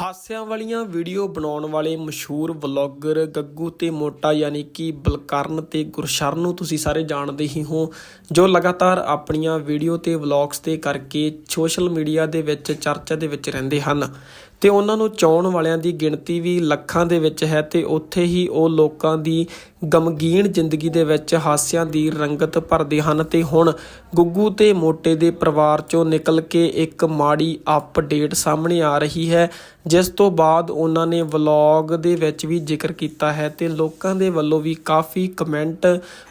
ਹਾਸਿਆਂ ਵਾਲੀਆਂ ਵੀਡੀਓ ਬਣਾਉਣ ਵਾਲੇ ਮਸ਼ਹੂਰ ਵਲੌਗਰ ਗੱਗੂ ਤੇ ਮੋਟਾ ਯਾਨੀ ਕਿ ਬਲਕਰਨ ਤੇ ਗੁਰਸ਼ਰਨ ਨੂੰ ਤੁਸੀਂ ਸਾਰੇ ਜਾਣਦੇ ਹੀ ਹੋ, ਜੋ ਲਗਾਤਾਰ ਆਪਣੀਆਂ ਵੀਡੀਓ ਤੇ ਵਲੌਗਸ ਤੇ ਕਰਕੇ ਸੋਸ਼ਲ ਮੀਡੀਆ ਦੇ ਵਿੱਚ ਚਰਚਾ ਦੇ ਵਿੱਚ ਰਹਿੰਦੇ ਹਨ। ਤੇ ਉਹਨਾਂ ਨੂੰ ਚਾਉਣ ਵਾਲਿਆਂ ਦੀ ਗਿਣਤੀ ਵੀ ਲੱਖਾਂ ਦੇ ਵਿੱਚ ਹੈ ਤੇ ਉੱਥੇ ਹੀ ਉਹ ਲੋਕਾਂ ਦੀ ਗਮਗੀਨ ਜ਼ਿੰਦਗੀ ਦੇ ਵਿੱਚ ਹਾਸਿਆਂ ਦੀ ਰੰਗਤ ਭਰਦੇ ਹਨ। ਤੇ ਹੁਣ ਗੁੱਗੂ ਤੇ ਮੋਟੇ ਦੇ ਪਰਿਵਾਰ ਚੋਂ ਨਿਕਲ ਕੇ ਇੱਕ ਮਾੜੀ ਅਪਡੇਟ ਸਾਹਮਣੇ ਆ ਰਹੀ ਹੈ ਜਿਸ ਤੋਂ ਬਾਅਦ ਉਹਨਾਂ ਨੇ ਵਲੌਗ ਦੇ ਵਿੱਚ ਵੀ ਜ਼ਿਕਰ ਕੀਤਾ ਹੈ ਤੇ ਲੋਕਾਂ ਦੇ ਵੱਲੋਂ ਵੀ ਕਾਫੀ ਕਮੈਂਟ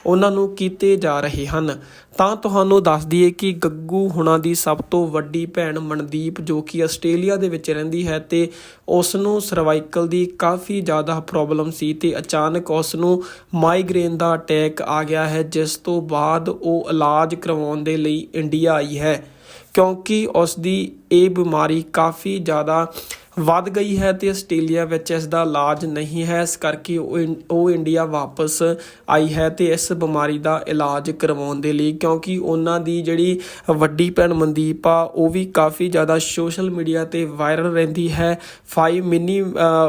ਉਹਨਾਂ ਨੂੰ ਕੀਤੇ ਜਾ ਰਹੇ ਹਨ। ਤਾਂ ਤੁਹਾਨੂੰ ਦੱਸ ਦਈਏ ਕਿ ਗੱਗੂ ਹੁਣਾਂ ਦੀ ਸਭ ਤੋਂ ਵੱਡੀ ਭੈਣ ਮਨਦੀਪ ਜੋ ਕਿ ਆਸਟ੍ਰੇਲੀਆ ਦੇ ਵਿੱਚ ਰਹਿੰਦੀ ਹੈ ਤੇ ਉਸ ਨੂੰ ਸਰਵਾਈਕਲ ਦੀ ਕਾਫੀ ਜ਼ਿਆਦਾ ਪ੍ਰੋਬਲਮ ਸੀ ਤੇ ਅਚਾਨਕ ਉਸ ਨੂੰ ਮਾਈਗ੍ਰੇਨ ਦਾ ਅਟੈਕ ਆ ਗਿਆ ਹੈ, ਜਿਸ ਤੋਂ ਬਾਅਦ ਉਹ ਇਲਾਜ ਕਰਵਾਉਣ ਦੇ ਲਈ ਇੰਡੀਆ ਆਈ ਹੈ। ਕਿਉਂਕਿ ਉਸ ਦੀ ਇਹ ਬਿਮਾਰੀ ਕਾਫੀ ਜ਼ਿਆਦਾ ਵੱਧ ਗਈ ਹੈ ਤੇ ਆਸਟ੍ਰੇਲੀਆ ਵਿੱਚ ਇਸ ਦਾ ਇਲਾਜ ਨਹੀਂ ਹੈ। ਇਸ ਕਰਕੇ ਉਹ ਇੰ- ਉਹ ਇੰਡੀਆ ਵਾਪਸ ਆਈ ਹੈ ਤੇ ਇਸ ਬਿਮਾਰੀ ਦਾ ਇਲਾਜ ਕਰਵਾਉਣ ਦੇ ਲਈ ਕਿਉਂਕਿ ਉਹਨਾਂ ਦੀ ਜਿਹੜੀ ਵੱਡੀ ਭੈਣ ਮਨਦੀਪ ਆ, ਉਹ ਵੀ ਕਾਫੀ ਜ਼ਿਆਦਾ ਸੋਸ਼ਲ ਮੀਡੀਆ ਤੇ ਵਾਇਰਲ ਰਹਿੰਦੀ ਹੈ। 5 ਮਿਨੀ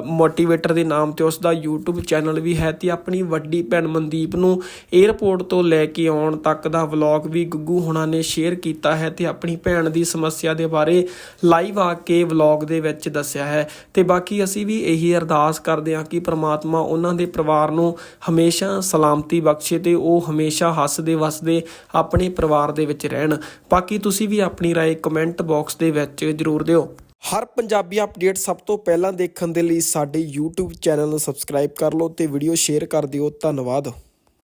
ਮੋਟੀਵੇਟਰ ਦੇ ਨਾਮ ਤੇ ਉਸ ਦਾ YouTube ਚੈਨਲ ਵੀ ਹੈ ਤੇ ਆਪਣੀ ਵੱਡੀ ਭੈਣ ਮਨਦੀਪ ਨੂੰ 에ਅਰਪੋਰਟ ਤੋਂ ਲੈ ਕੇ ਆਉਣ ਤੱਕ ਦਾ ਵਲੌਗ ਵੀ ਗੁੱਗੂ ਹੁਣਾਂ ਨੇ ਸ਼ੇਅਰ ਕੀਤਾ ਹੈ ਤੇ ਆਪਣੀ ਭੈਣ ਦੀ ਸਮੱਸਿਆ ਦੇ ਬਾਰੇ ਲਾਈਵ ਆ ਕੇ ਵਲੌਗ ਦੇ ਵਿੱਚ ਦੱਸਿਆ ਹੈ ਤੇ ਬਾਕੀ ਅਸੀਂ ਵੀ ਇਹੀ ਅਰਦਾਸ ਕਰਦੇ ਹਾਂ ਕਿ ਪ੍ਰਮਾਤਮਾ ਉਹਨਾਂ ਦੇ ਪਰਿਵਾਰ ਨੂੰ ਹਮੇਸ਼ਾ ਸਲਾਮਤੀ ਬਖਸ਼ੇ ਤੇ ਉਹ ਹਮੇਸ਼ਾ ਹੱਸਦੇ ਵਸਦੇ ਆਪਣੇ ਪਰਿਵਾਰ ਦੇ ਵਿੱਚ ਰਹਿਣ ਬਾਕੀ ਤੁਸੀਂ ਵੀ ਆਪਣੀ رائے ਕਮੈਂਟ ਬਾਕਸ ਦੇ ਵਿੱਚ ਜ਼ਰੂਰ ਦਿਓ ਹਰ ਪੰਜਾਬੀ ਅਪਡੇਟ ਸਭ ਤੋਂ ਪਹਿਲਾਂ ਦੇਖਣ ਦੇ ਲਈ ਸਾਡੇ YouTube ਚੈਨਲ ਨੂੰ ਸਬਸਕ੍ਰਾਈਬ ਕਰ ਲਓ ਤੇ ਵੀਡੀਓ ਸ਼ੇਅਰ ਕਰ ਦਿਓ ਧੰਨਵਾਦ